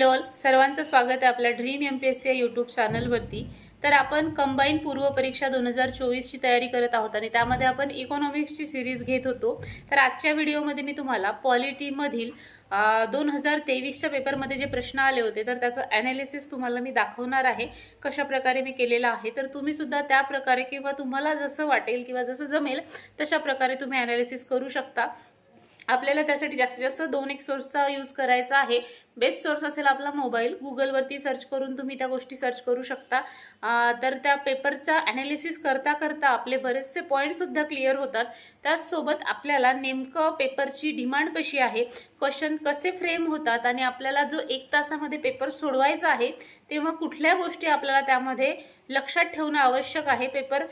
Hello all. सर्वांचं स्वागत आहे आपल्या dream M P S C या यूट्यूब चॅनलवरती तर आपण कंबाईन पूर्व परीक्षा दोन हजार चोवीसची तयारी करत आहोत आणि त्यामध्ये आपण इकॉनॉमिक्सची सिरीज घेत होतो. तर आजच्या व्हिडिओमध्ये मी तुम्हाला पॉलिटीमधील दोन हजार तेवीसच्या पेपरमध्ये जे प्रश्न आले होते तर त्याचं ॲनालिसिस तुम्हाला मी दाखवणार आहे. कशा प्रकारे मी केलेलं आहे. तर तुम्ही सुद्धा त्या प्रकारे किंवा तुम्हाला जसं वाटेल किंवा जसं जमेल तशा प्रकारे तुम्ही ॲनालिसिस करू शकता. आपल्याला त्यासाठी जास्तीत जास्त दोन एक सोर्सचा यूज करायचा आहे. बेस्ट सोर्स असेल आपला मोबाईल गुगलवरती सर्च करून तुम्ही त्या गोष्टी सर्च करू शकता. तर त्या पेपरचा ॲनालिसिस करता करता आपले बरेचसे पॉईंटसुद्धा क्लिअर होतात. त्याचसोबत आपल्याला नेमकं पेपरची डिमांड कशी आहे क्वेश्चन कसे फ्रेम होतात आणि आपल्याला जो एक तासामध्ये पेपर सोडवायचा आहे तेव्हा कुठल्या गोष्टी आपल्याला त्यामध्ये लक्षात ठेवणं आवश्यक आहे? पेपर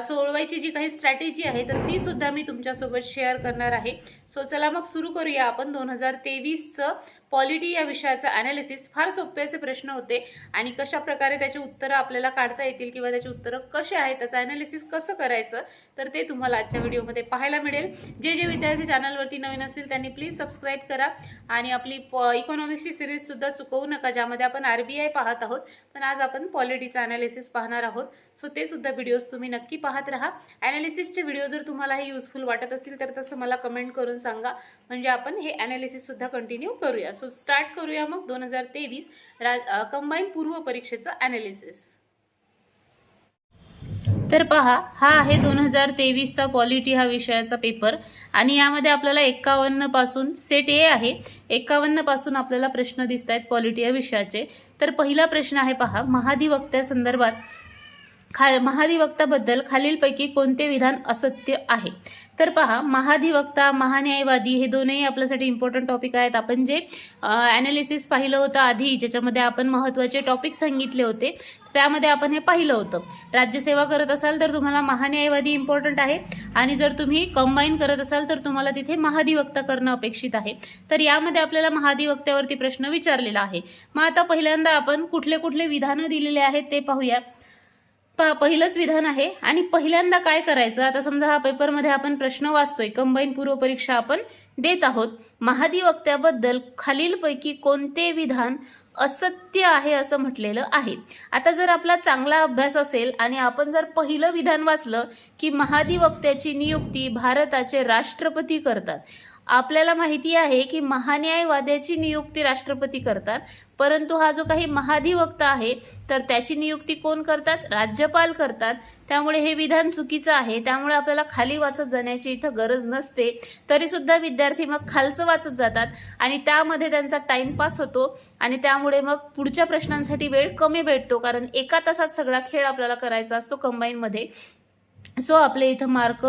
सोडवायची जी काही स्ट्रॅटेजी आहे तर ती सुद्धा मी तुमच्यासोबत शेअर करणार आहे. सो चला मग सुरू करूया आपण दोन हजार तेवीसचं पॉलिटी या विषयाचं ॲनालिसिस फार सोपे असे प्रश्न होते. आणि कशा प्रकारे त्याची उत्तरं आपल्याला काढता येतील किंवा त्याची उत्तरं कसे आहेत त्याचं ॲनालिसिस कसं करायचं तर ते तुम्हाला आजच्या व्हिडिओमध्ये पाहायला मिळेल. जे जे विद्यार्थी चॅनलवरती नवीन असतील त्यांनी प्लीज सबस्क्राईब करा. आणि आपली इकॉनॉमिक्सची सिरीजसुद्धा चुकवू नका ज्यामध्ये आपण आर बी आय पाहत आहोत. पण आज आपण पॉलिटीचं ॲनालिसिस पाहणार आहोत. सो ते सुद्धा व्हिडिओज तुम्ही नक्की पाहत राहा. ॲनालिसिसचे व्हिडिओ जर तुम्हाला हे युजफुल वाटत असतील तर तसं मला कमेंट करून सांगा. म्हणजे आपण हे ॲनालिसिस सुद्धा कंटिन्यू करूया. सो स्टार्ट करूया मग दोन हजार तेवीस रा कंबाईन पूर्व परीक्षेचं ॲनालिसिस तर पहा हा आहे दोन हजार तेवीसचा पॉलिटी हा विषयाचा पेपर आणि यामध्ये आपल्याला एक्कावन्नपासून सेट ए आहे एक्कावन्नपासून आपल्याला प्रश्न दिसत आहेत पॉलिटी या विषयाचे. तर पहिला प्रश्न आहे पहा महाधिवक्त्या संदर्भात खा महाधिवक्ताबद्दल खालीलपैकी कोणते विधान असत्य आहे? तर पहा महाधिवक्ता महान्यायवादी हे दोनही आपल्यासाठी इम्पॉर्टंट टॉपिक आहेत. आपण जे ॲनालिसिस पाहिलं होतं आधी ज्याच्यामध्ये आपण महत्त्वाचे टॉपिक सांगितले होते त्यामध्ये आपण हे पाहिलं होतं. राज्यसेवा करत असाल तर तुम्हाला महान्यायवादी इम्पॉर्टंट आहे. आणि जर तुम्ही कंबाईन करत असाल तर तुम्हाला तिथे महाधिवक्ता करणं अपेक्षित आहे. तर यामध्ये आपल्याला महाधिवक्त्यावरती प्रश्न विचारलेला आहे. मग आता पहिल्यांदा आपण कुठले कुठले विधानं दिलेले आहेत ते पाहूया. पहा पहिलंच विधान आहे. आणि पहिल्यांदा काय करायचं? आता समजा हा पेपरमध्ये आपण प्रश्न वाचतोय. कंबाईन पूर्व परीक्षा आपण देत आहोत. महाधिवक्त्याबद्दल खालीलपैकी कोणते विधान असत्य आहे असं म्हटलेलं आहे. आता जर आपला चांगला अभ्यास असेल आणि आपण जर पहिलं विधान वाचलं की महाधिवक्त्याची नियुक्ती भारताचे राष्ट्रपती करतात. आपल्याला माहिती आहे की महान्यायवाद्याची नियुक्ती राष्ट्रपती करतात. परंतु हा जो काही महाधिवक्ता आहे तर त्याची नियुक्ती कोण करतात? राज्यपाल करतात. त्यामुळे हे विधान चुकीचं आहे. त्यामुळे आपल्याला खाली वाचत जाण्याची इथं गरज नसते. तरी सुद्धा विद्यार्थी मग खालचं वाचत जातात आणि त्यामध्ये त्यांचा टाइमपास होतो आणि त्यामुळे मग पुढच्या प्रश्नांसाठी वेळ कमी भेटतो. कारण एका तासात सगळा खेळ आपल्याला करायचा असतो कंबाईनमध्ये सो आपले इथं मार्क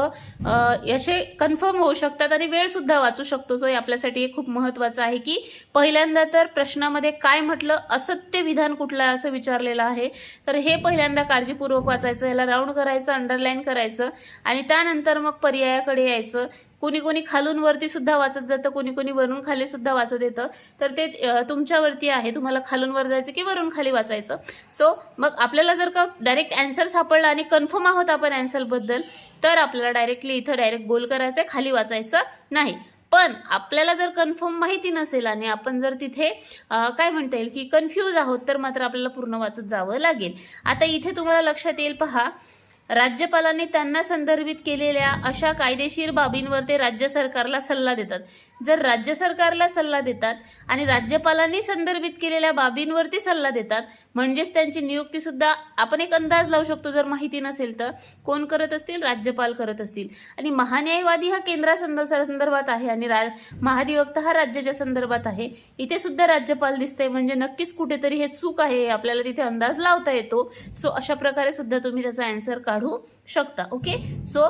असे कन्फर्म होऊ शकतात आणि वेळ सुद्धा वाचू शकतो. तो हे आपल्यासाठी हे खूप महत्वाचं आहे की पहिल्यांदा तर प्रश्नामध्ये काय म्हटलं असत्य विधान कुठलं आहे असं विचारलेलं आहे. तर हे पहिल्यांदा काळजीपूर्वक वाचायचं याला राऊंड करायचं अंडरलाईन करायचं आणि त्यानंतर मग पर्यायाकडे यायचं. कुणी कुणी खालून वरती सुद्धा वाचत जातं कुणी कुणी वरून खाली सुद्धा वाचत येतं. तर ते तुमच्यावरती आहे तुम्हाला खालून वर जायचं की वरून खाली वाचायचं. सो मग आपल्याला जर का डायरेक्ट अँसर सापडला आणि कन्फर्म आहोत आपण अँसरबद्दल तर आपल्याला डायरेक्टली इथं डायरेक्ट गोल करायचं आहे खाली वाचायचं नाही. पण आपल्याला जर कन्फर्म माहिती नसेल आणि आपण जर तिथे काय म्हणता येईल की कन्फ्यूज आहोत तर मात्र आपल्याला पूर्ण वाचत जावं लागेल. आता इथे तुम्हाला लक्षात येईल पहा. राज्यपालांनी त्यांना संदर्भित केलेल्या अशा कायदेशीर बाबींवर ते राज्य सरकारला सल्ला देतात. जर राज्य सरकारला सल्ला देतात आणि राज्यपालांनी संदर्भित केलेल्या बाबींवरती सल्ला देतात म्हणजेच त्यांची नियुक्ती सुद्धा आपण एक अंदाज लावू शकतो जर माहिती नसेल तर. कोण करत असतील? राज्यपाल करत असतील. आणि महान्यायवादी हा केंद्रा संदर्भात आहे आणि रा महाधिवक्ता हा राज्याच्या संदर्भात आहे. इथे सुद्धा राज्यपाल दिसतंय म्हणजे नक्कीच कुठेतरी हे चूक आहे आपल्याला तिथे अंदाज लावता येतो. सो अशा प्रकारे सुद्धा तुम्ही त्याचा अँसर काढू शकता ओके सो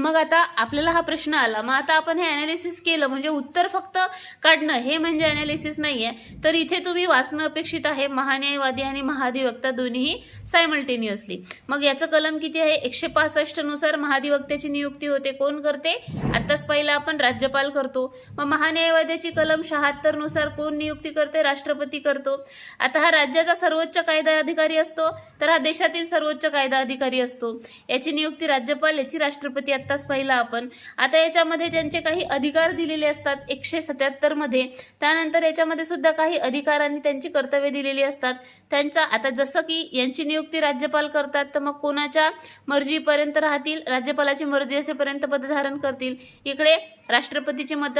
मग आता आपल्याला हा प्रश्न आला. मग आता आपण हे अनालिसिस केलं म्हणजे उत्तर फक्त काढणं हे म्हणजे अनालिसिस नाहीये. तर इथे तुम्ही वाचणं अपेक्षित आहे. महान्यायवादी आणि महाधिवक्ता दोन्हीही सायमल्टेनियसली मग याचं कलम किती आहे? एकशे पासष्टनुसार महाधिवक्त्याची नियुक्ती होते. कोण करते? आत्ताच पहिला आपण राज्यपाल करतो. मग महान्यायवाद्याची कलम शहात्तरनुसार कोण नियुक्ती करते? राष्ट्रपती करतो. आता हा राज्याचा सर्वोच्च कायदा अधिकारी असतो तर हा देशातील सर्वोच्च कायदा अधिकारी असतो. याची नियुक्ती राज्यपाल याची राष्ट्रपती आता आत्ताच पाहिला आपण. आता याच्यामध्ये त्यांचे काही अधिकार दिलेले असतात एकशे सत्याहत्तरमध्ये त्यानंतर याच्यामध्ये सुद्धा काही अधिकार आणि त्यांची कर्तव्य दिलेली असतात. त्यांचा आता जसं की यांची नियुक्ती राज्यपाल करतात तर मग कोणाच्या मर्जीपर्यंत राहतील? राज्यपालाची मर्जी असेपर्यंत पदधारण करतील? इकडे राष्ट्रपतीची मत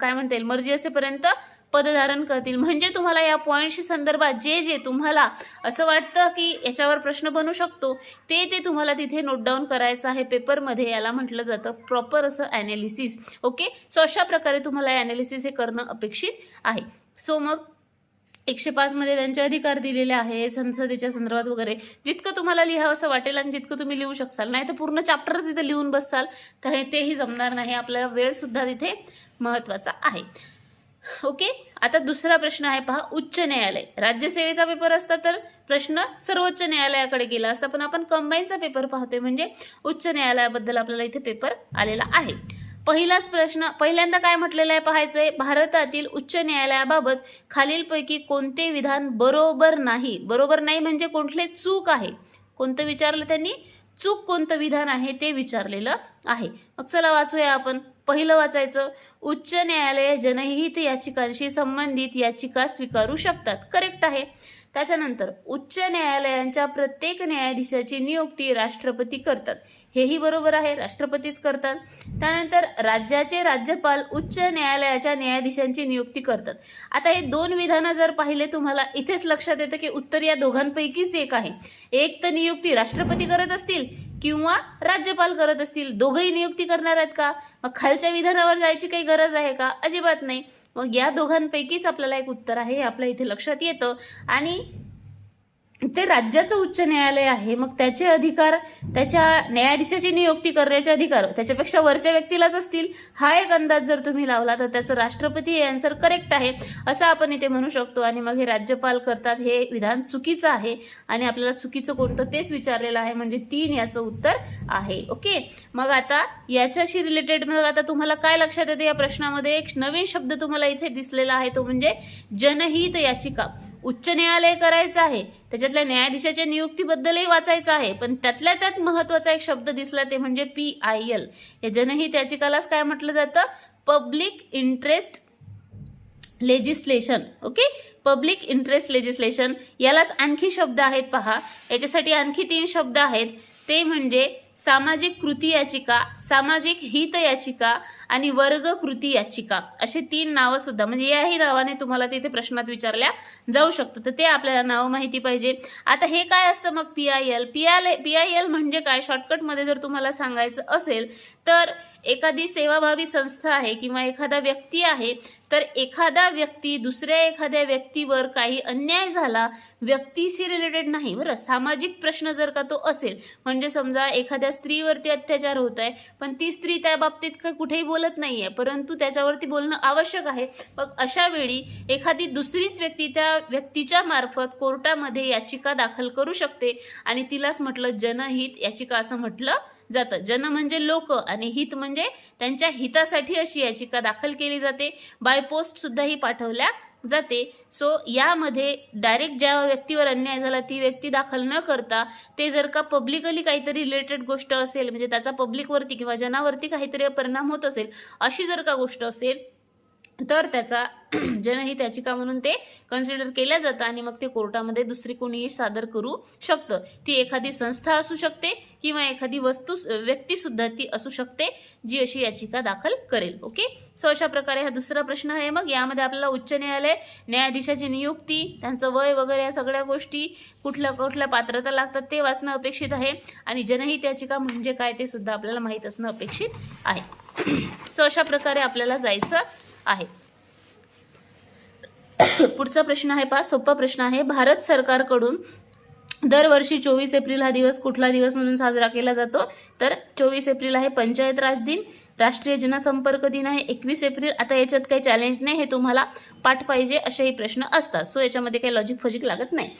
काय म्हणता येईल? मर्जी असेपर्यंत पदधारण करतील. म्हणजे तुम्हाला या पॉईंटशी संदर्भात जे जे तुम्हाला असं वाटतं की याच्यावर प्रश्न बनू शकतो ते ते तुम्हाला तिथे नोट डाऊन करायचं आहे पेपरमध्ये याला म्हटलं जातं प्रॉपर असं ॲनालिसिस ओके सो अशा प्रकारे तुम्हाला ॲनालिसिस हे करणं अपेक्षित आहे. सो मग एकशे पाचमध्ये त्यांचे अधिकार दिलेले आहे संसदेच्या संदर्भात वगैरे. जितकं तुम्हाला लिहावं असं वाटेल आणि जितकं तुम्ही लिहू शकाल नाही तर पूर्ण चॅप्टरच तिथे लिहून बसाल तर हे तेही जमणार नाही. आपल्याला वेळसुद्धा तिथे महत्त्वाचा आहे. ओके? आता दुसरा प्रश्न आहे पहा उच्च न्यायालय. राज्यसेवेचा पेपर असता तर प्रश्न सर्वोच्च न्यायालयाकडे गेला असता पण आपण कंबाईनचा पेपर पाहतोय म्हणजे उच्च न्यायालयाबद्दल आपल्याला इथे पेपर आलेला आहे. पहिलाच प्रश्न पहिल्यांदा काय म्हटलेलं आहे पाहायचंय? भारतातील उच्च न्यायालयाबाबत खालीलपैकी कोणते विधान बरोबर नाही? बरोबर नाही म्हणजे कुठले चूक आहे? कोणतं विचारलं त्यांनी? चूक कोणतं विधान आहे ते विचारलेलं आहे. मग चला वाचूया आपण. पहिलं वाचायचं. उच्च न्यायालय जनहित याचिकांशी संबंधित याचिका स्वीकारू शकतात. करेक्ट आहे. त्याच्यानंतर उच्च न्यायालयांच्या प्रत्येक न्यायाधीशाची नियुक्ती राष्ट्रपती करतात. हेही बरोबर आहे राष्ट्रपतीच करतात. त्यानंतर राज्याचे राज्यपाल उच्च न्यायालयाच्या न्यायाधीशांची नियुक्ती करतात. आता हे दोन विधानं जर पाहिले तुम्हाला इथेच लक्षात येतं की उत्तर या दोघांपैकीच एक आहे. एक तर नियुक्ती राष्ट्रपती करत असतील किंवा राज्यपाल करत असतील. दोघंही नियुक्ती करणार आहेत का? मग खालच्या विधानावर जायची काही गरज आहे का? अजिबात नाही. मग या दोघांपैकीच आपल्याला एक उत्तर आहे हे आपल्या इथे लक्षात येतं. आणि ते राज्याचं उच्च न्यायालय आहे मग त्याचे अधिकार त्याच्या न्यायाधीशाची नियुक्ती करण्याचे अधिकार त्याच्यापेक्षा वरच्या व्यक्तीलाच असतील हा एक अंदाज जर तुम्ही लावला तर त्याचं राष्ट्रपती हे आन्सर करेक्ट आहे असं आपण इथे म्हणू शकतो. आणि मग हे राज्यपाल करतात हे विधान चुकीचं आहे आणि आपल्याला चुकीचं कोणतं तेच विचारलेलं आहे म्हणजे तीन याचं उत्तर आहे. ओके? मग आता याच्याशी रिलेटेड मग आता तुम्हाला काय लक्षात येते या प्रश्नामध्ये? एक नवीन शब्द तुम्हाला इथे दिसलेला आहे तो म्हणजे जनहित याचिका. उच्च न्यायालय करायचं आहे. त्याच्यातल्या न्यायाधीशाच्या नियुक्तीबद्दलही वाचायचं आहे. पण त्यातल्या त्यात महत्त्वाचा एक शब्द दिसला ते म्हणजे पी आय एल. या जनहित याचिकालाच काय म्हटलं जातं? Public interest legislation. Okay? Public interest legislation. यालाच आणखी शब्द आहेत पहा. याच्यासाठी आणखी तीन शब्द आहेत. ते म्हणजे सामाजिक कृती याचिका सामाजिक हित याचिका आणि वर्ग कृती याचिका असे तीन नावं सुद्धा म्हणजे याही नावाने तुम्हाला तिथे प्रश्नात विचारल्या जाऊ शकतं. तर ते आपल्याला नावं माहिती पाहिजे. आता हे काय असतं मग P I L P I P I L म्हणजे काय? शॉर्टकटमध्ये जर तुम्हाला सांगायचं असेल तर एखादी सेवाभावी संस्था आहे किंवा एखादा व्यक्ती आहे तर एखादा व्यक्ती दुसऱ्या एखाद्या व्यक्तीवर काही अन्याय झाला व्यक्तीशी रिलेटेड नाही. बरं सामाजिक प्रश्न जर का तो असेल म्हणजे समजा एखाद्या स्त्रीवरती अत्याचार होत आहे पण ती स्त्री त्या बाबतीत कुठेही बोलत नाही आहे परंतु त्याच्यावरती बोलणं आवश्यक आहे. मग अशा वेळी एखादी दुसरीच व्यक्ती त्या व्यक्तीच्या मार्फत कोर्टामध्ये याचिका दाखल करू शकते आणि तिलाच म्हटलं जनहित याचिका असं म्हटलं जातं. जन म्हणजे लोक आणि हित म्हणजे त्यांच्या हितासाठी अशी याचिका दाखल केली जाते. बाय पोस्ट सुद्धाही पाठवल्या जाते. सो यामध्ये डायरेक्ट ज्या व्यक्तीवर अन्याय झाला ती व्यक्ती दाखल न करता ते जर का पब्लिकली काहीतरी रिलेटेड गोष्ट असेल म्हणजे त्याचा पब्लिकवरती किंवा जनावरती काहीतरी परिणाम होत असेल अशी जर का गोष्ट असेल तर त्याचा जनहित याचिका म्हणून ते कन्सिडर केल्या जातं आणि मग ते कोर्टामध्ये दुसरी कोणीही सादर करू शकतं. ती एखादी संस्था असू शकते किंवा एखादी वस्तू व्यक्तीसुद्धा ती असू शकते जी अशी याचिका दाखल करेल. ओके सो अशा प्रकारे हा दुसरा प्रश्न आहे. मग यामध्ये आपल्याला उच्च न्यायालय न्यायाधीशाची नियुक्ती त्यांचं वय वगैरे या सगळ्या गोष्टी कुठल्या कुठल्या पात्रता लागतात ते वाचणं अपेक्षित आहे आणि जनहित याचिका म्हणजे काय ते सुद्धा आपल्याला माहीत असणं अपेक्षित आहे. सो अशा प्रकारे आपल्याला जायचं आहे. पुढचा प्रश्न आहे पा सोपा प्रश्न आहे. भारत सरकारकडून दरवर्षी चोवीस एप्रिल हा दिवस कुठला दिवस म्हणून साजरा केला जातो? तर चोवीस एप्रिल आहे पंचायत राज दिन. राष्ट्रीय जनसंपर्क दिन आहे एकवीस एप्रिल. आता याच्यात काही चॅलेंज नाही हे तुम्हाला पाठ पाहिजे असेही प्रश्न असतात. सो याच्यामध्ये काही लॉजिक फॉजिक लागत नाही.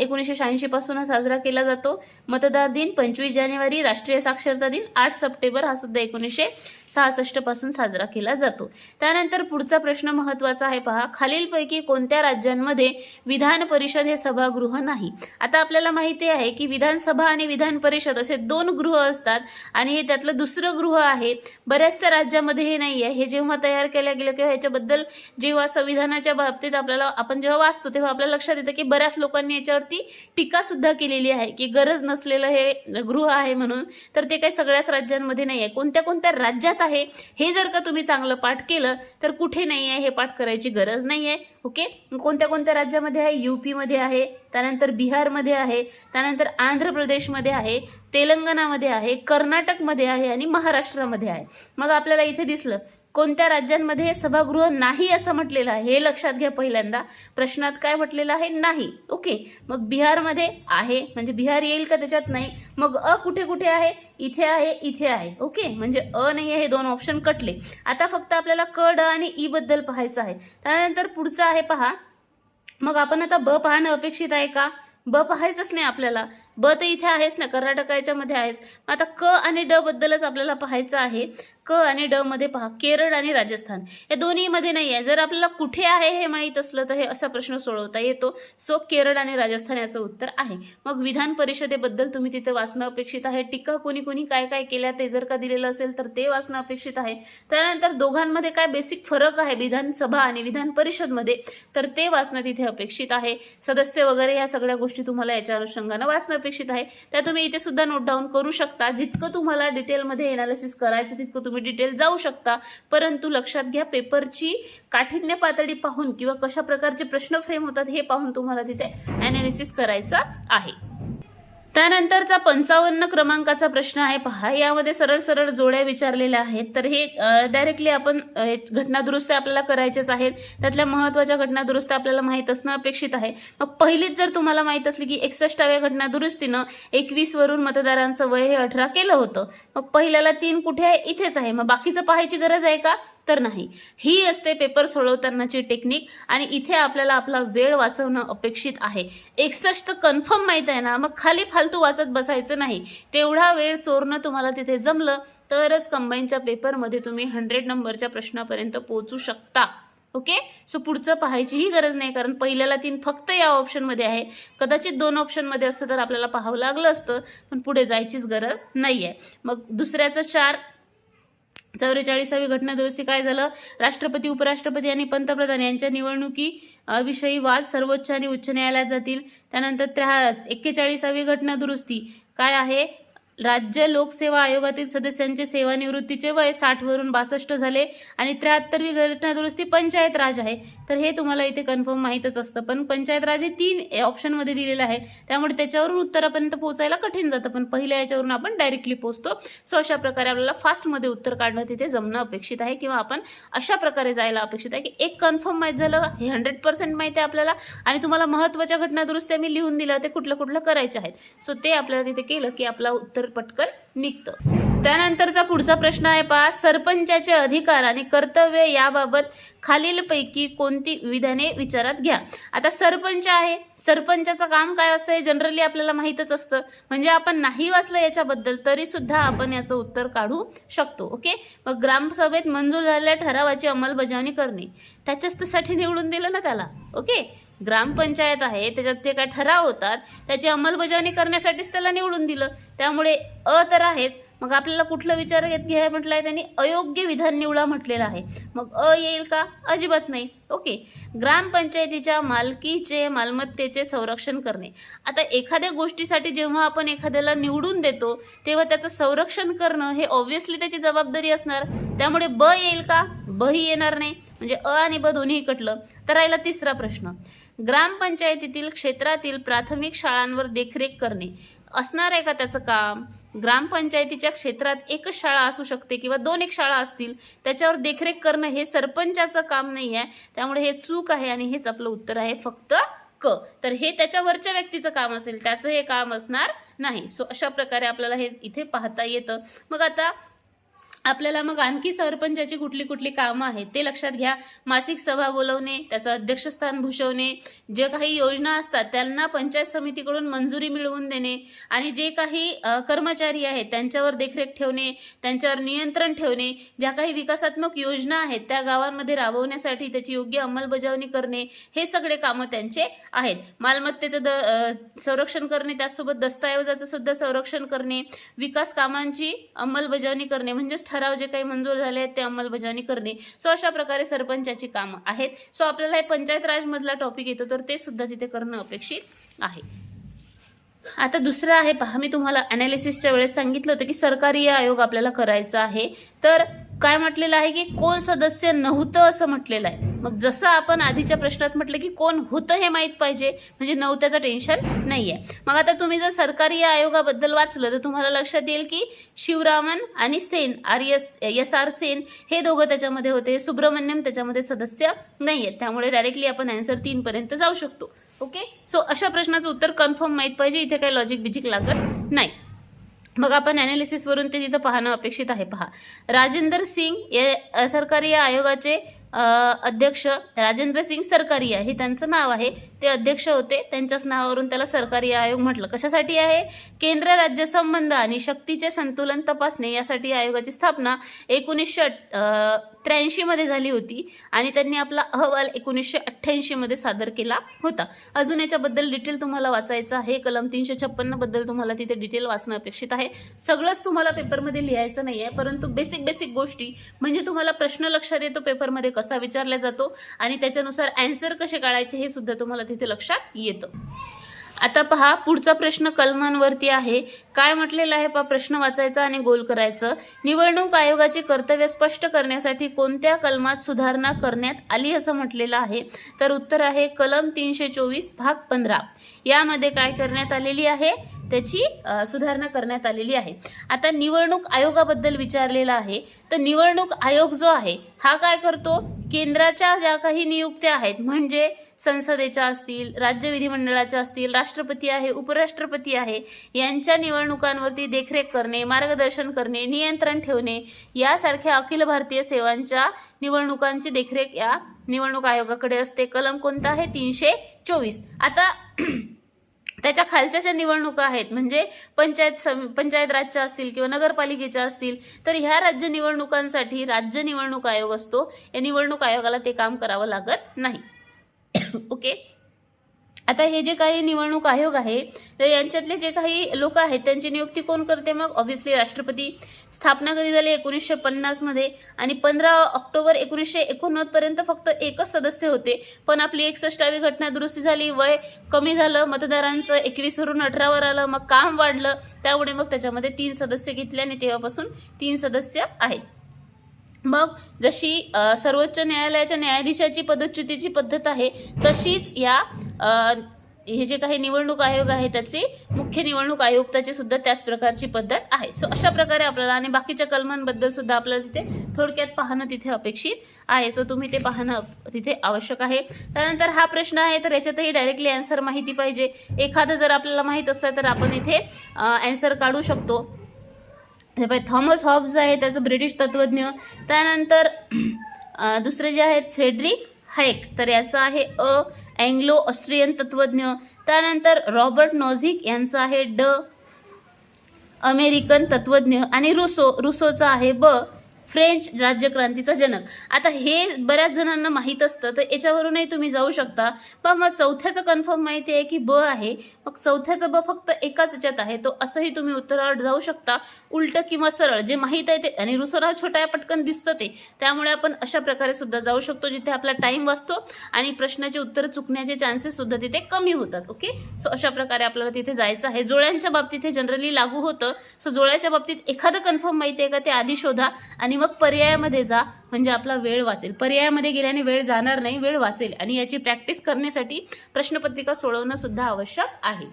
एकोणीसशे शहाऐंशीपासून हा साजरा केला जातो. मतदार दिन पंचवीस जानेवारी राष्ट्रीय साक्षरता दिन आठ सप्टेंबर हा सुद्धा एकोणीसशे सहासष्टपासून साजरा केला जातो. त्यानंतर पुढचा प्रश्न महत्त्वाचा आहे पहा. खालीलपैकी कोणत्या राज्यांमध्ये विधान परिषद हे सभागृह नाही? आता आपल्याला माहिती आहे की विधानसभा आणि विधान परिषद असे दोन गृह असतात आणि हे त्यातलं दुसरं गृह आहे. बऱ्याचशा राज्यामध्ये हे नाही आहे हे जेव्हा तयार केलं गेलं किंवा ह्याच्याबद्दल जेव्हा संविधान संविधानाच्या बाबतीत आपल्याला आपण जेव्हा वाचतो तेव्हा आपल्याला लक्षात येतं की बऱ्याच लोकांनी याच्यावरती टीकासुद्धा केलेली आहे की गरज नसलेलं हे गृह आहे म्हणून तर ते काही सगळ्याच राज्यांमध्ये नाही आहे. कोणत्या कोणत्या राज्यात आहे हे जर का तुम्ही चांगलं पाठ केलं तर कुठे नाही आहे हे पाठ करायची गरज नाही आहे ओके? कोणत्या कोणत्या राज्यामध्ये आहे? यूपीमध्ये आहे त्यानंतर बिहारमध्ये आहे त्यानंतर आंध्र प्रदेशमध्ये आहे तेलंगणामध्ये आहे कर्नाटकमध्ये आहे आणि महाराष्ट्रामध्ये आहे. मग आपल्याला इथे दिसलं कोणत्या राज्यांमध्ये हे सभागृह नाही असं म्हटलेलं आहे? हे लक्षात घ्या पहिल्यांदा. प्रश्नात काय म्हटलेलं आहे? नाही. ओके. मग बिहारमध्ये आहे. म्हणजे बिहार येईल का त्याच्यात नाही? मग अ कुठे कुठे आहे? इथे आहे इथे आहे. ओके. म्हणजे अ नाही आहे हे दोन ऑप्शन कटले. आता फक्त आपल्याला क ड आणि ई बद्दल पाहायचं आहे. त्यानंतर पुढचं आहे पहा. मग आपण आता ब पाहणं अपेक्षित आहे का? ब पाहायचंच नाही आपल्याला. ब तर इथे आहेच ना. कर्नाटक याच्यामध्ये आहेच. आता क आणि ड बद्दलच आपल्याला पाहायचं आहे. क आणि ड मध्ये पहा केरळ आणि राजस्थान. या दोन्हीमध्ये नाही आहे जर आपल्याला कुठे आहे हे माहीत असलं तर हे असा प्रश्न सोडवता येतो. सो केरळ आणि राजस्थान याचं उत्तर आहे. मग विधान परिषदेबद्दल तुम्ही तिथे वाचणं अपेक्षित आहे. टीका कोणी कोणी काय काय केल्या ते जर का दिलेलं असेल तर ते वाचणं अपेक्षित आहे. त्यानंतर दोघांमध्ये काय बेसिक फरक आहे विधानसभा आणि विधान परिषदमध्ये? तर ते वाचणं तिथे अपेक्षित आहे. सदस्य वगैरे या सगळ्या गोष्टी तुम्हाला याच्या अनुषंगानं वाचणं अपेक्षित आहे. त्या तुम्ही इथे सुद्धा नोट डाऊन करू शकता. जितकं तुम्हाला डिटेलमध्ये एनालिसिस करायचं तितकं तुम्ही डिटेल जाऊ शकता. परंतु लक्षात घ्या पेपरची काठिण्य पातळी पाहून किंवा कशा प्रकारचे प्रश्न फ्रेम होतात हे पाहून तुम्हाला तिथे अनालिसिस करायचं आहे. त्यानंतरचा पंचावन्न क्रमांकाचा प्रश्न आहे. पहा यामध्ये सरळ सरळ जोड्या विचारलेल्या आहेत. तर हे डायरेक्टली आपण घटना हे आपल्याला करायचेच आहेत. त्यातल्या महत्त्वाच्या घटनादुरुस्ती आपल्याला माहीत असणं अपेक्षित आहे. मग पहिलीच जर तुम्हाला माहीत असली की एकसष्टाव्या घटनादुरुस्तीनं एकवीस वरून मतदारांचं वय हे अठरा केलं होतं. मग पहिल्याला तीन कुठे आहे? इथेच आहे. मग बाकीचं पाहायची गरज आहे का? तर नाही. ही असते पेपर सोडवतानाची टेक्निक आणि इथे आपल्याला आपला वेळ वाचवणं अपेक्षित आहे. एकसष्ट कन्फर्म माहीत आहे ना मग खाली फालतू वाचत बसायचं नाही. तेवढा वेळ चोरणं तुम्हाला तिथे जमलं तरच कंबाईनच्या पेपरमध्ये तुम्ही हंड्रेड नंबरच्या प्रश्नापर्यंत पोहोचू शकता. ओके सो पुढचं पाहायचीही गरज नाही कारण पहिल्याला तीन फक्त या ऑप्शनमध्ये आहे. कदाचित दोन ऑप्शनमध्ये असतं तर आपल्याला पाहावं लागलं असतं पण पुढे जायचीच गरज नाही आहे मग दुसऱ्याचं चार चौवेचाळीसावी घटना दुरुस्ती काय झालं? राष्ट्रपती उपराष्ट्रपती आणि पंतप्रधान यांच्या निवडणुकी विषयी वाद सर्वोच्च आणि उच्च न्यायालयात जातील. त्यानंतर त्र्या एक्केचाळीसावी घटना दुरुस्ती. काय आहे? राज्य लोकसेवा आयोगातील सदस्यांचे सेवानिवृत्तीचे वय साठवरून बासष्ट झाले आणि त्र्याहत्तरवी घटना दुरुस्ती पंचायत राज आहे. तर हे तुम्हाला इथे कन्फर्म माहीतच असतं. पण पंचायत राज हे तीन ऑप्शनमध्ये दिलेलं आहे. त्यामुळे त्याच्यावरून उत्तरापर्यंत पोहोचायला कठीण जातं. पण पहिल्या याच्यावरून आपण डायरेक्टली पोहोचतो. सो अशा प्रकारे आपल्याला फास्टमध्ये उत्तर काढणं तिथे जमणं अपेक्षित आहे किंवा आपण अशा प्रकारे जायला अपेक्षित आहे की एक कन्फर्म माहीत झालं हे हंड्रेड पर्सेंट माहिती आहे आपल्याला आणि तुम्हाला महत्त्वाच्या घटना दुरुस्त्या मी लिहून दिल्या ते कुठलं कुठलं करायचे आहेत. सो ते आपल्याला तिथे केलं की आपला उत्तर पटकन निघतं. त्यानंतरचा पुढचा प्रश्न आहे पहा सरपंचाचे अधिकार आणि कर्तव्य याबाबत खालीलपैकी कोणती विधाने विचारात घ्या. आता सरपंच आहे सरपंचाचं काम काय असतं हे जनरली आपल्याला माहीतच असतं. म्हणजे आपण नाही वाचलं याच्याबद्दल तरी सुद्धा आपण याचं उत्तर काढू शकतो ओके? मग ग्रामसभेत मंजूर झालेल्या ठरावाची अंमलबजावणी करणे. त्याच्यासाठी निवडून दिलं ना त्याला ओके? ग्रामपंचायत आहे त्याच्यात जे काय ठराव होतात त्याची अंमलबजावणी करण्यासाठीच त्याला निवडून दिलं. त्यामुळे अ तर आहेच मग आपल्याला कुठलं विचार घेत घ्याय म्हटलंय त्यांनी? अयोग्य विधान निवडा म्हटलेलं आहे. मग अ येईल का? अजिबात नाही. ओके. ग्रामपंचायतीच्या मालकीचे मालमत्तेचे संरक्षण करणे. आता एखाद्या गोष्टीसाठी जेव्हा आपण एखाद्याला निवडून देतो तेव्हा त्याचं संरक्षण करणं हे ऑब्व्हियसली त्याची जबाबदारी असणार. त्यामुळे ब येईल का? बही येणार नाही. म्हणजे अ आणि ब दोन्ही कटलं तर राहिला तिसरा प्रश्न. ग्रामपंचायतीतील क्षेत्रातील प्राथमिक शाळांवर देखरेख करणे. असणार आहे का त्याचं काम? ग्रामपंचायतीच्या क्षेत्रात एकच शाळा असू शकते किंवा दोन एक शाळा असतील त्याच्यावर देखरेख करणं हे सरपंचाचं काम नाही आहे. त्यामुळे हे चूक आहे आणि हेच आपलं उत्तर आहे फक्त क. तर हे त्याच्यावरच्या व्यक्तीचं काम असेल त्याचं हे काम असणार नाही. सो अशा प्रकारे आपल्याला हे इथे पाहता येतं. मग आता आपल्याला मग आणखी सरपंचाची कुठली कुठली कामं आहेत ते लक्षात घ्या. मासिक सभा बोलवणे त्याचं अध्यक्षस्थान भूषवणे जे काही योजना असतात त्यांना पंचायत समितीकडून मंजुरी मिळवून देणे आणि जे काही कर्मचारी आहेत त्यांच्यावर देखरेख ठेवणे त्यांच्यावर नियंत्रण ठेवणे ज्या काही विकासात्मक योजना आहेत त्या गावांमध्ये राबवण्यासाठी त्याची योग्य अंमलबजावणी करणे हे सगळे कामं त्यांचे आहेत. मालमत्तेचं द संरक्षण करणे त्यासोबत दस्तऐवजाचं सुद्धा संरक्षण करणे विकास कामांची अंमलबजावणी करणे म्हणजेच ठराव जे काही मंजूर झाले आहेत ते अंमलबजावणी करणे. सो अशा प्रकारे सरपंचाची कामं आहेत. सो आपल्याला हे पंचायत राजमधला टॉपिक येतो तर ते सुद्धा तिथे करणं अपेक्षित आहे. आता दुसरं आहे पहा मी तुम्हाला अनालिसिसच्या वेळेस सांगितलं होतं की सरकारी आयोग आपल्याला करायचा आहे. तर काय म्हटलेलं आहे की कोण सदस्य नव्हतं असं म्हटलेलं आहे. मग जसं आपण आधीच्या प्रश्नात म्हटलं की कोण होतं हे माहीत पाहिजे म्हणजे नव्हत्याचं टेन्शन नाही आहे मग आता तुम्ही जर सरकारी या आयोगाबद्दल वाचलं तर तुम्हाला लक्षात येईल की शिवरामन आणि Sen R S S R Sen हे दोघं त्याच्यामध्ये होते. सुब्रमण्यम त्याच्यामध्ये सदस्य नाही आहेत त्यामुळे डायरेक्टली आपण अँसर तीनपर्यंत जाऊ शकतो. ओके सो अशा प्रश्नाचं उत्तर कन्फर्म माहीत पाहिजे. इथे काही लॉजिक बिजिक लागत नाही. मग आपण अनालिसिसवरून ते तिथं पाहणं अपेक्षित आहे. पहा. राजेंद्र सिंग हे सरकारी या आयोगाचे अध्यक्ष. राजेंद्र सिंग सरकारिया हे त्यांचं नाव आहे. ते अध्यक्ष होते. त्यांच्याच नावावरून त्याला सरकारी आयोग म्हटलं. कशासाठी आहे? केंद्र राज्य संबंध आणि शक्तीचे संतुलन तपासणे यासाठी आयोगाची स्थापना एकोणीसशे त्र्याऐंशीमध्ये झाली होती आणि त्यांनी आपला अहवाल एकोणीसशे अठ्ठ्याऐंशीमध्ये सादर केला होता. अजून याच्याबद्दल डिटेल तुम्हाला वाचायचं आहे. कलम तीनशे छप्पन्नबद्दल तुम्हाला तिथे डिटेल वाचणं अपेक्षित आहे. सगळंच तुम्हाला पेपरमध्ये लिहायचं नाही आहे परंतु बेसिक बेसिक गोष्टी म्हणजे तुम्हाला प्रश्न लक्षात येतो पेपरमध्ये कसा विचारला जातो आणि त्याच्यानुसार अँसर कसे काढायचे हे सुद्धा तुम्हाला तिथे लक्षात येतं. आता पहा पुढचा प्रश्न कलमांवरती आहे. काय म्हटलेलं आहे? पहा प्रश्न वाचायचा आणि गोल करायचं. निवडणूक आयोगाचे कर्तव्य स्पष्ट करण्यासाठी कोणत्या कलमात सुधारणा करण्यात आली असं म्हटलेलं आहे? तर उत्तर आहे कलम तीनशे चोवीस भाग पंधरा. यामध्ये काय करण्यात आलेली आहे? त्याची सुधारणा करण्यात आलेली आहे. आता निवडणूक आयोगाबद्दल विचारलेलं आहे. तर निवडणूक आयोग जो आहे हा काय करतो? केंद्राच्या ज्या काही नियुक्त्या आहेत म्हणजे संसदेच्या असतील राज्य विधिमंडळाच्या असतील राष्ट्रपती आहे उपराष्ट्रपती आहे यांच्या निवडणुकांवरती देखरेख करणे मार्गदर्शन करणे नियंत्रण ठेवणे यासारख्या अखिल भारतीय सेवांच्या निवडणुकांची देखरेख या निवडणूक आयोगाकडे असते. कलम कोणता आहे? तीनशे चोवीस. आता त्याच्या खालच्या ज्या निवडणुका आहेत म्हणजे पंचायत सम पंचायत राजच्या असतील किंवा नगरपालिकेच्या असतील तर ह्या राज्य निवडणुकांसाठी राज्य निवडणूक आयोग असतो. या निवडणूक आयोगाला ते काम करावं लागत नाही. ओके आता हे जे काही निवडणूक आयोग आहे तर यांच्यातले जे काही लोक आहेत त्यांची नियुक्ती कोण करते मग? ऑब्व्हियसली राष्ट्रपती स्थापना कधी झाली? एकोणीसशे पन्नासमध्ये आणि पंधरा ऑक्टोबर एकोणीसशे एकोणनव्वदपर्यंत फक्त एकच सदस्य होते. पण आपली एकसष्टावी घटना दुरुस्ती झाली वय कमी झालं मतदारांचं एकवीसवरून अठरावर आलं मग काम वाढलं. त्यामुळे मग त्याच्यामध्ये तीन सदस्य घेतले आणि तेव्हापासून तीन सदस्य आहेत. मग जशी सर्वोच्च न्यायालयाच्या न्यायाधीशाची पदच्युतीची पद्धत आहे तशीच या हे जे काही निवडणूक आयोग आहे त्यातली मुख्य निवडणूक आयुक्ताची सुद्धा त्याच प्रकारची पद्धत आहे. सो अशा प्रकारे आपल्याला आणि बाकीच्या कलमांबद्दल सुद्धा आपल्याला तिथे थोडक्यात पाहणं तिथे अपेक्षित आहे. सो तुम्ही ते पाहणं तिथे आवश्यक आहे. त्यानंतर हा प्रश्न आहे तर याच्यातही डायरेक्टली अँसर माहिती पाहिजे. एखादं जर आपल्याला माहीत असलं तर आपण इथे अँसर काढू शकतो. थॉमस हॉब्स आहे त्याचं ब्रिटिश तत्वज्ञ. त्यानंतर दुसरे जे आहेत फ्रेडरिक हायक. तर याचं आहे अ अँग्लो ऑस्ट्रियन तत्वज्ञ. त्यानंतर रॉबर्ट नॉझिक यांचं आहे ड अमेरिकन तत्वज्ञ. आणि रुसो रुसोचं आहे ब फ्रेंच राज्यक्रांतीचा जनक. आता हे बऱ्याच जणांना माहीत असतं तर याच्यावरूनही तुम्ही जाऊ शकता. पण मग चौथ्याचं कन्फर्म माहिती आहे की ब आहे. मग चौथ्याचं ब फक्त एकाच याच्यात आहे. तो असंही तुम्ही उत्तरावर जाऊ शकता. उलट किंवा सरळ जे माहीत आहे ते. आणि रुसराव छोटा पटकन दिसतं ते. त्यामुळे आपण अशा प्रकारे सुद्धा जाऊ शकतो जिथे आपला टाईम वाचतो आणि प्रश्नाचे उत्तर चुकण्याचे चान्सेस सुद्धा तिथे कमी होतात. ओके सो अशा प्रकारे आपल्याला तिथे जायचं आहे. जोळ्यांच्या बाबतीत हे जनरली लागू होतं. सो जोळ्याच्या बाबतीत एखादं कन्फर्म माहिती आहे का ते आधी शोधा आणि मग पर्यायामध्ये जा म्हणजे आपला वेळ वाचेल. पर्यायामध्ये गेल्याने वेळ जाणार नाही वेळ वाचेल. आणि याची प्रॅक्टिस करण्यासाठी प्रश्नपत्रिका सोडवणं सुद्धा आवश्यक आहे.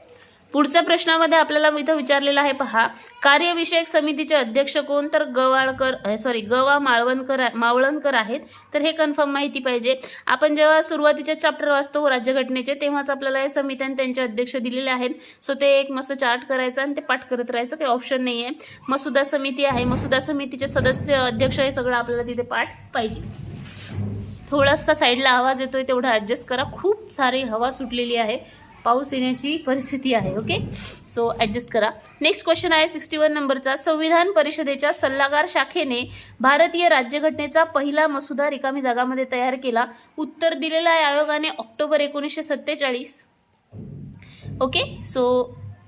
पुढच्या प्रश्नामध्ये आपल्याला इथं विचारलेलं आहे पहा. कार्यविषयक समितीचे अध्यक्ष कोण? तर गवाळकर सॉरी गवा माळवणकर मावळणकर आहेत. तर हे कन्फर्म माहिती पाहिजे. आपण जेव्हा सुरुवातीचे चॅप्टर वाचतो राज्यघटनेचे तेव्हाच आपल्याला या समिती आणि त्यांचे अध्यक्ष दिलेले आहेत. सो ते एक मस्त चार्ट करायचं आणि ते पाठ करत राहायचं काही ऑप्शन नाही आहे मसुदा समिती आहे. मसुदा समितीचे सदस्य अध्यक्ष हे सगळं आपल्याला तिथे पाठ पाहिजे. थोडासा साईडला आवाज येतोय तेवढा ॲडजस्ट करा. खूप सारी हवा सुटलेली आहे. पाऊस येण्याची परिस्थिती आहे ओके सो ॲडजस्ट करा. नेक्स्ट क्वेश्चन आहे सिक्स्टी वन नंबरचा संविधान परिषदेच्या सल्लागार शाखेने भारतीय राज्यघटनेचा पहिला मसुदा रिकामी जागामध्ये तयार केला. उत्तर दिलेला आहे आयोगाने ऑक्टोबर एकोणीसशे सत्तेचाळीस. ओके सो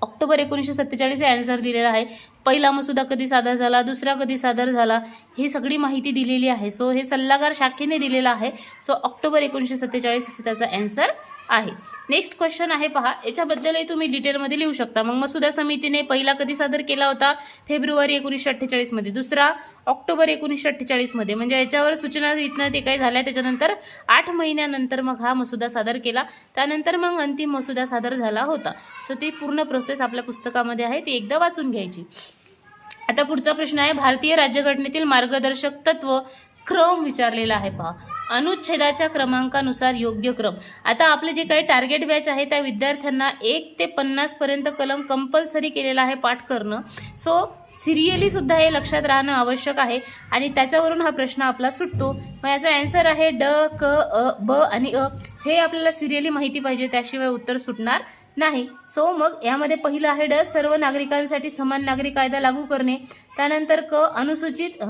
ऑक्टोबर एकोणीसशे सत्तेचाळीस हे आन्सर दिलेला आहे. पहिला मसुदा कधी सादर झाला? दुसरा कधी सादर झाला? ही सगळी माहिती दिलेली आहे. सो हे सल्लागार शाखेने दिलेलं आहे. सो ऑक्टोबर एकोणीसशे सत्तेचाळीस असे त्याचा अँसर आहे. नेक्स्ट क्वेश्चन आहे पहा. याच्याबद्दलही तुम्ही डिटेलमध्ये लिहू शकता. मग मसुदा समितीने पहिला कधी सादर केला होता? फेब्रुवारी एकोणीसशे अठ्ठेचाळीसमध्ये दुसरा ऑक्टोबर एकोणीसशे अठ्ठेचाळीसमध्ये म्हणजे याच्यावर सूचना इथनं ते काय झाल्या त्याच्यानंतर आठ महिन्यानंतर मग हा मसुदा सादर केला. त्यानंतर मग अंतिम मसुदा सादर झाला होता. सो ती पूर्ण प्रोसेस आपल्या पुस्तकामध्ये आहे. ती एकदा वाचून घ्यायची. आता पुढचा प्रश्न आहे. भारतीय राज्यघटनेतील मार्गदर्शक तत्व क्रम विचारलेला आहे पहा. अनुच्छेदाच्या क्रमांकानुसार योग्य क्रम. आता आपले जे काही टार्गेट बॅच आहे त्या विद्यार्थ्यांना एक ते पन्नास पर्यंत कलम कंपल्सरी केलेला आहे पाठ करणं. सो सिरियली सुद्धा हे लक्षात राहणं आवश्यक आहे. आणि त्याच्यावरून हा प्रश्न आपला सुटतो. मग याचा अँसर आहे ड क अ ब आणि अ. हे आपल्याला सिरियली माहिती पाहिजे त्याशिवाय उत्तर सुटणार नाही. सो मग यामध्ये पहिलं आहे ड सर्व नागरिकांसाठी समान नागरिक कायदा लागू करणे. त्यानंतर क अनुसूचित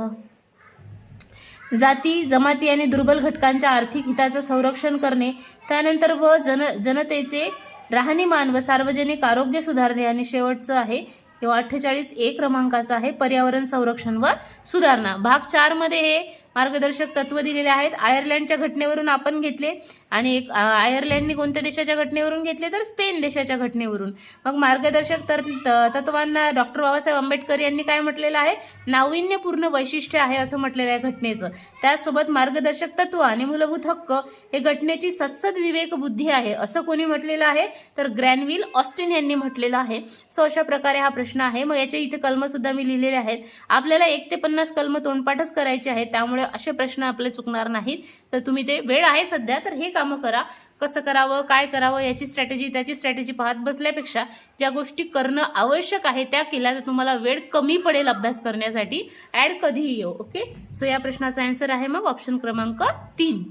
जाती जमाती आणि दुर्बल घटकांच्या आर्थिक हिताचं संरक्षण करणे त्यानंतर व जन जनतेचे राहणीमान व सार्वजनिक आरोग्य सुधारणे आणि शेवटचं आहे किंवा अठ्ठेचाळीस एक क्रमांकाचा आहे पर्यावरण संरक्षण व सुधारणा. भाग चारमध्ये हे मार्गदर्शक तत्व दिलेले आहेत. आयर्लंडच्या घटनेवरून आपण घेतले. आणि एक आयर्लंडने कोणत्या देशाच्या घटनेवरून घेतले तर स्पेन देशाच्या घटनेवरून. मग मार्गदर्शक तर त- तत्वांना डॉक्टर बाबासाहेब आंबेडकर यांनी काय म्हटलेलं आहे? नाविन्यपूर्ण वैशिष्ट्य आहे असं म्हटलेलं आहे घटनेचं. त्याचसोबत मार्गदर्शक तत्व आणि मूलभूत हक्क हे घटनेची सत्सद विवेक बुद्धी आहे असं कोणी म्हटलेलं आहे? तर ग्रॅनविल ऑस्टिन यांनी म्हटलेलं आहे. सो अशा प्रकारे हा प्रश्न आहे. मग याचे इथे कलम सुद्धा मी लिहिलेले आहेत. आपल्याला एक ते पन्नास कलम तोंडपाठच करायचे आहेत त्यामुळे असे प्रश्न आपले चुकणार नाहीत. तर तुम्ही ते वेळ आहे सध्या तर हे कामं करा कसं करावं काय करावं याची स्ट्रॅटेजी त्याची स्ट्रॅटेजी पाहत बसल्यापेक्षा ज्या गोष्टी करणं आवश्यक आहे त्या केल्या तर तुम्हाला वेळ कमी पडेल अभ्यास करण्यासाठी. ऍड कधीही येऊ ओके सो या प्रश्नाचा आन्सर आहे मग ऑप्शन क्रमांक तीन.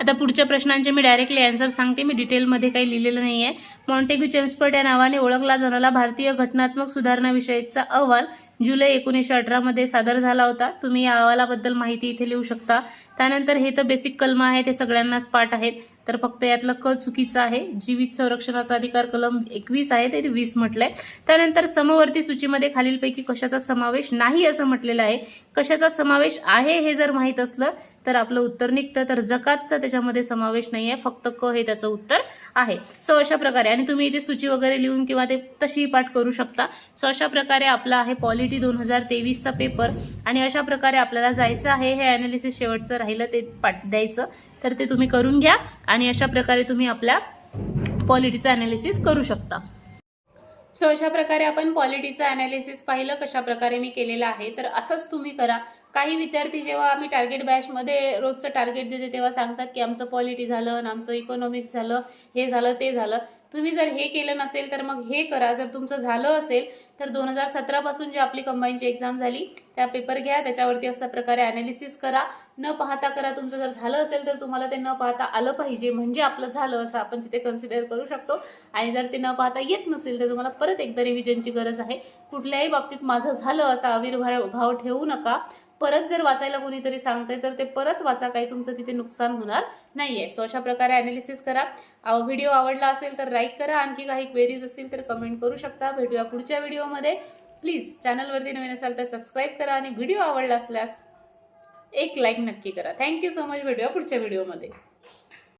आता पुढच्या प्रश्नांचे मी डायरेक्टली आन्सर सांगते. मी डिटेलमध्ये काही लिहिलेलं नाही आहे मॉन्टेग्यू चेम्सपर्ट या नावाने ओळखला जाणारा भारतीय घटनात्मक सुधारणाविषयीचा अहवाल जुलै एकोणीसशे अठरामध्ये सादर झाला होता. तुम्ही या अहवालाबद्दल माहिती इथे लिहू शकता. त्यानंतर हे तर बेसिक कलम आहेत हे सगळ्यांनाच पाठ आहेत. तर फक्त यातलं क चुकीचं आहे. जीवित संरक्षणाचा अधिकार कलम एकवीस आहे ते वीस म्हटलंय. त्यानंतर समवर्ती सूचीमध्ये खालीलपैकी कशाचा समावेश नाही असं म्हटलेलं आहे. कशाचा समावेश आहे हे जर माहीत असलं तर आपलं उत्तर निघतं. तर जकातचा त्याच्यामध्ये समावेश नाही आहे. फक्त क हे त्याचं उत्तर आहे. सो अशा प्रकारे. आणि तुम्ही इथे सूची वगैरे लिहून किंवा ते तशीही पाठ करू शकता. सो अशा प्रकारे आपला आहे पॉलिटी दोन हजार तेवीसचा पेपर आणि अशा प्रकारे आपल्याला जायचं आहे हे अनालिसिस शेवटचं राहिलं ते पाठ द्यायचं. तर ते तुम्ही करून घ्या आणि अशा प्रकारे तुम्ही आपल्या पॉलिटीचं अनालिसिस करू शकता. सो अशा प्रकारे आपण पॉलिटीचं अनालिसिस पाहिलं कशा प्रकारे मी केलेलं आहे. तर असंच तुम्ही करा. काही विद्यार्थी जेव्हा आम्ही टार्गेट बॅचमध्ये रोजचं टार्गेट देते तेव्हा सांगतात की आमचं पॉलिटी झालं आणि आमचं इकॉनॉमिक्स झालं हे झालं ते झालं. तुम्ही जर हे केलं नसेल तर मग हे करा. जर तुमचं झालं असेल तर दोन हजार सतरापासून जी आपली कंबाईनची एक्झाम झाली त्या पेपर घ्या त्याच्यावरती अशा प्रकारे अनालिसिस करा. न पाहता करा तुमचं जर झालं असेल तर तुम्हाला ते न पाहता आलं पाहिजे म्हणजे आपलं झालं असं आपण तिथे कन्सिडर करू शकतो. आणि जर ते न पाहता येत नसेल तर तुम्हाला परत एकदा रिव्हिजनची गरज आहे. कुठल्याही बाबतीत माझं झालं असा अविर्भाव भाव ठेवू नका. परत जर वाचायला कोणीतरी सांगतंय तर ते परत वाचा. काही तुमचं तिथे नुकसान होणार नाहीये. सो अशा प्रकारे अनालिसिस करा. व्हिडिओ आवडला असेल तर लाईक करा. आणखी काही क्वेरीज असतील तर कमेंट करू शकता. भेटूया पुढच्या व्हिडिओमध्ये प्लीज चॅनलवरती नवीन असाल तर सबस्क्राईब करा आणि व्हिडिओ आवडला असल्यास एक लाईक नक्की करा. थँक्यू सो मच भेटूया पुढच्या व्हिडिओमध्ये